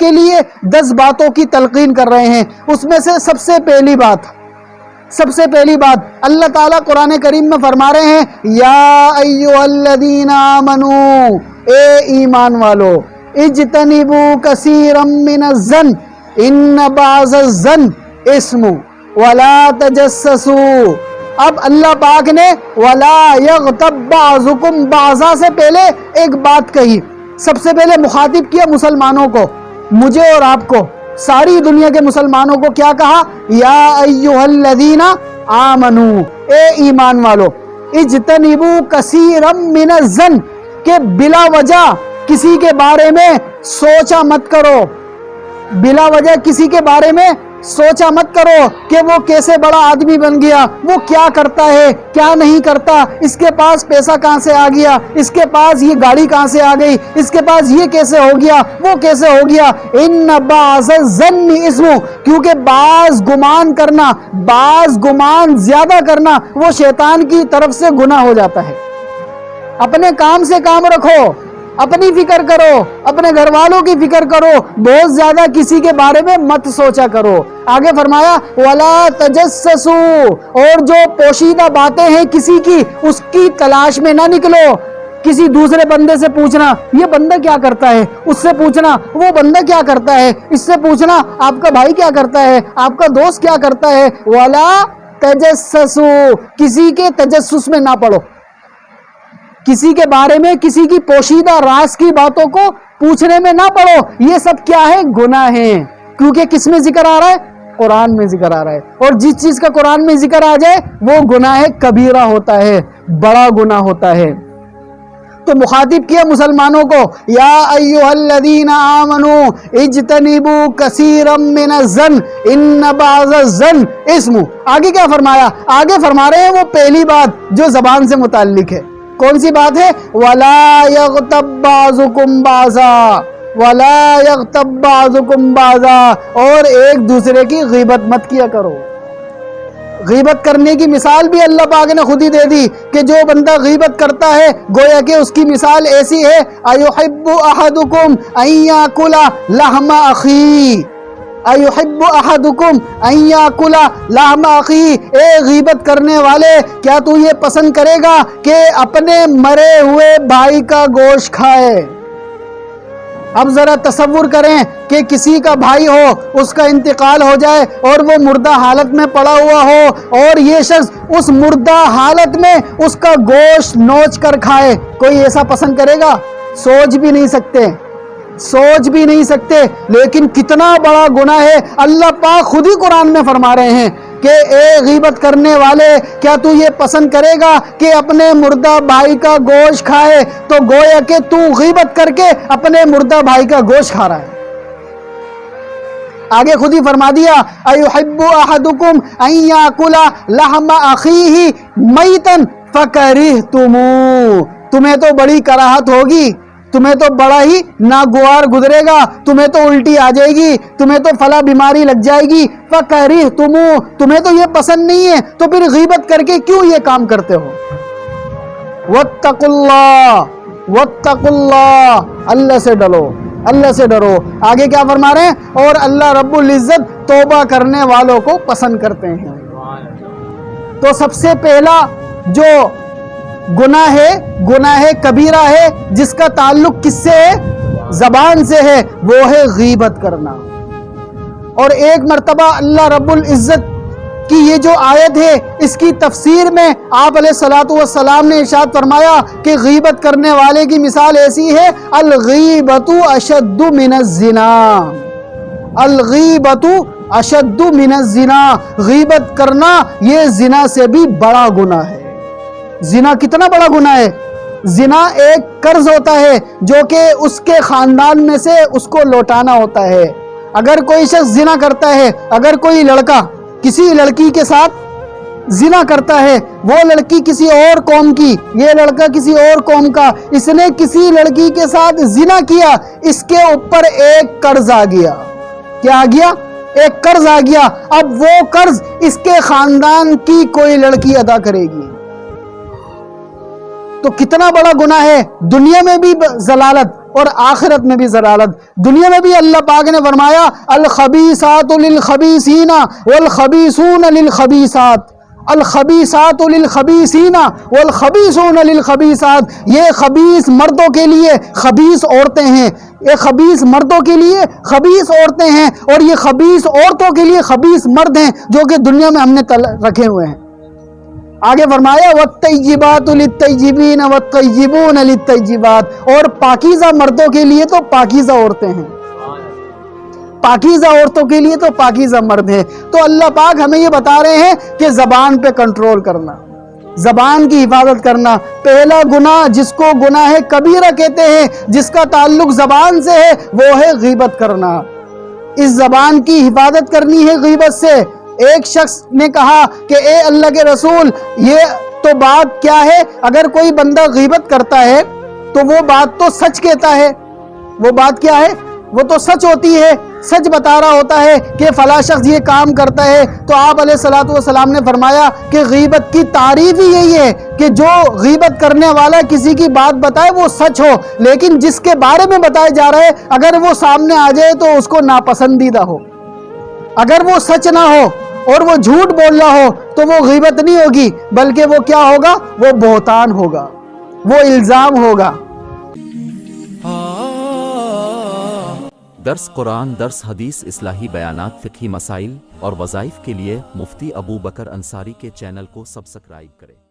کے لیے دس باتوں کی تلقین کر رہے ہیں۔ اس میں سے سب سے پہلی بات، سب سے پہلی بات، اللہ تعالیٰ قرآن کریم میں فرما رہے ہیں، یا ایو الذین آمنو، اے ایمان والو، اجتنبو کثیرم من الزن ان بعض الزن اسم ولا تجسسو۔ اب اللہ پاک نے، ولا یغتب بعضکم بعضا سے پہلے ایک بات کہی۔ سب سے پہلے مخاطب کیا مسلمانوں کو۔ مجھے اور آپ کو، ساری دنیا کے مسلمانوں کو کیا کہا؟ یا ایوہ الذین آمنو، اے ایمان والو، اجتنبو کثیرم من الزن کہ بلا وجہ کسی کے بارے میں سوچا مت کرو۔ بلا وجہ کسی کے بارے میں سوچا مت کرو کہ وہ کیسے بڑا آدمی بن گیا، وہ کیا کرتا ہے، کیا نہیں کرتا، اس کے پاس پیسہ کہاں سے آ گیا؟ اس کے پاس یہ گاڑی کہاں سے آ گئی؟ اس کے پاس یہ کیسے ہو گیا؟ وہ کیسے ہو گیا؟ ان بعض الظن اسم کیونکہ بعض گمان کرنا، بعض گمان زیادہ کرنا، وہ شیطان کی طرف سے گناہ ہو جاتا ہے۔ اپنے کام سے کام رکھو۔ اپنی فکر کرو، اپنے گھر والوں کی فکر کرو، بہت زیادہ کسی کے بارے میں مت سوچا کرو۔ آگے فرمایا، ولا تجسسو اور جو پوشیدہ باتیں ہیں کسی کی، اس کی تلاش میں نہ نکلو۔ کسی دوسرے بندے سے پوچھنا، یہ بندہ کیا کرتا ہے؟ اس سے پوچھنا، وہ بندہ کیا کرتا ہے؟ اس سے پوچھنا، آپ کا بھائی کیا کرتا ہے؟ آپ کا دوست کیا کرتا ہے؟ ولا تجسسو کسی کے تجسس میں نہ پڑو۔ کسی کے بارے میں، کسی کی پوشیدہ راز کی باتوں کو پوچھنے میں نہ پڑو۔ یہ سب کیا ہے؟ گناہ ہے کیونکہ کس میں ذکر آ رہا ہے؟ قرآن میں ذکر آ رہا ہے۔ اور جس چیز کا قرآن میں ذکر آ جائے، وہ گناہ کبیرہ ہوتا ہے، بڑا گناہ ہوتا ہے۔ تو مخاطب کیا مسلمانوں کو؟ یا ایوہ الذین آمنو اجتنبو کثیرم من الزن ان بعض الزن اسم آگے کیا فرمایا؟ آگے فرما رہے ہیں وہ پہلی بات جو زبان سے متعلق ہے۔ کون سی بات ہے؟ ولا یغتب بعضکم بعضا، ولا یغتب بعضکم بعضا، اور ایک دوسرے کی غیبت مت کیا کرو۔ غیبت کرنے کی مثال بھی اللہ پاک نے خود ہی دے دی کہ جو بندہ غیبت کرتا ہے، گویا کہ اس کی مثال ایسی ہے ایحب احدکم ان یاکل لحم اخی ایحب احدکم ان یاکل لحم اخی اے غیبت کرنے والے، کیا تو یہ پسند کرے گا کہ اپنے مرے ہوئے بھائی کا گوشت کھائے؟ اب ذرا تصور کریں کہ کسی کا بھائی ہو، اس کا انتقال ہو جائے اور وہ مردہ حالت میں پڑا ہوا ہو اور یہ شخص اس مردہ حالت میں اس کا گوشت نوچ کر کھائے، کوئی ایسا پسند کرے گا؟ سوچ بھی نہیں سکتے۔ سوچ بھی نہیں سکتے، لیکن کتنا بڑا گناہ ہے۔ اللہ پاک خود ہی قرآن میں فرما رہے ہیں کہ اے غیبت کرنے والے، کیا تو یہ پسند کرے گا کہ اپنے مردہ بھائی کا گوشت کھائے؟ تو گویا کہ تو غیبت کر کے اپنے مردہ بھائی کا گوشت کھا رہا ہے۔ آگے خود ہی فرما دیا، ایحب احدکم ان یاکل لحم اخیہ میتن فکرہتمو تمہیں تو بڑی کراہت ہوگی۔ تمہیں تو بڑا ہی ناگوار گزرے گا، تمہیں تو الٹی آ جائے گی، تمہیں تو فلا بیماری لگ جائے گی۔ فکری تم، تمہیں تو یہ پسند نہیں ہے، تو پھر غیبت کر کے کیوں یہ کام کرتے ہو؟ وَاتَّقُوا اللَّهِ وَاتَّقُوا اللَّهِ، اللہ سے ڈرو، اللہ سے ڈرو۔ آگے کیا فرما رہے ہیں؟ اور اللہ رب العزت توبہ کرنے والوں کو پسند کرتے ہیں۔ تو سب سے پہلا جو گناہ ہے، گناہ کبیرہ ہے، جس کا تعلق کس سے ہے؟ زبان سے ہے، وہ ہے غیبت کرنا۔ اور ایک مرتبہ اللہ رب العزت کی یہ جو آیت ہے، اس کی تفسیر میں آپ علیہ السلاۃ والسلام نے ارشاد فرمایا کہ غیبت کرنے والے کی مثال ایسی ہے الغیبت اشد من الزنا۔ الغیبت اشد من الزنا۔ غیبت کرنا یہ زنا سے بھی بڑا گناہ ہے۔ زنا کتنا بڑا گناہ ہے۔ زنا ایک قرض ہوتا ہے جو کہ اس کے خاندان میں سے اس کو لوٹانا ہوتا ہے۔ اگر کوئی شخص زنا کرتا ہے، اگر کوئی لڑکا کسی لڑکی کے ساتھ زنا کرتا ہے، وہ لڑکی کسی اور قوم کی، یہ لڑکا کسی اور قوم کا۔ اس نے کسی لڑکی کے ساتھ زنا کیا، اس کے اوپر ایک قرض آ گیا۔ کیا آ گیا؟ ایک قرض آ گیا۔ اب وہ قرض اس کے خاندان کی کوئی لڑکی ادا کرے گی۔ تو کتنا بڑا گناہ ہے؟ دنیا میں بھی ضلالت اور آخرت میں بھی ضلالت۔ دنیا میں بھی اللہ پاک نے فرمایا الخبیسات للخبیسین والخبیسون للخبیسات الخبیسات للخبیسین والخبیسون للخبیسات یہ خبیس مردوں کے لیے خبیس عورتیں ہیں۔ یہ خبیس مردوں کے لیے خبیس عورتیں ہیں اور یہ خبیس عورتوں کے لیے خبیس مرد ہیں جو کہ دنیا میں ہم نے رکھے ہوئے ہیں۔ آگے فرمایا، وَالطَّيِّبَاتُ لِلطَّيِّبِينَ وَالطَّيِّبُونَ لِلطَّيِّبَاتِ۔ اور پاکیزہ مردوں کے لیے تو پاکیزہ عورتیں ہیں۔ پاکیزہ عورتوں کے لیے تو پاکیزہ مرد ہیں۔ تو اللہ پاک ہمیں یہ بتا رہے ہیں کہ زبان پہ کنٹرول کرنا، زبان کی حفاظت کرنا۔ پہلا گناہ جس کو گناہ کبیرہ کہتے ہیں، جس کا تعلق زبان سے ہے، وہ ہے غیبت کرنا۔ اس زبان کی حفاظت کرنی ہے غیبت سے۔ ایک شخص نے کہا کہ اے اللہ کے رسول، یہ تو بات کیا ہے؟ اگر کوئی بندہ غیبت کرتا ہے، تو وہ بات تو سچ کہتا ہے۔ وہ بات کیا ہے؟ وہ تو سچ ہوتی ہے۔ سچ بتا رہا ہوتا ہے کہ فلاں شخص یہ کام کرتا ہے۔ تو آپ علیہ السلاۃ والسلام نے فرمایا کہ غیبت کی تعریف ہی یہی ہے کہ جو غیبت کرنے والا کسی کی بات بتائے وہ سچ ہو۔ لیکن جس کے بارے میں بتایا جا رہا ہے، اگر وہ سامنے آ جائے تو اس کو ناپسندیدہ ہو۔ اگر وہ سچ نہ ہو اور وہ جھوٹ بول رہا ہو تو وہ غیبت نہیں ہوگی، بلکہ وہ کیا ہوگا؟ وہ بہتان ہوگا، وہ الزام ہوگا۔ درس قرآن، درس حدیث، اصلاحی بیانات، فقہی مسائل اور وظائف کے لیے مفتی ابو بکر انصاری کے چینل کو سبسکرائب کریں۔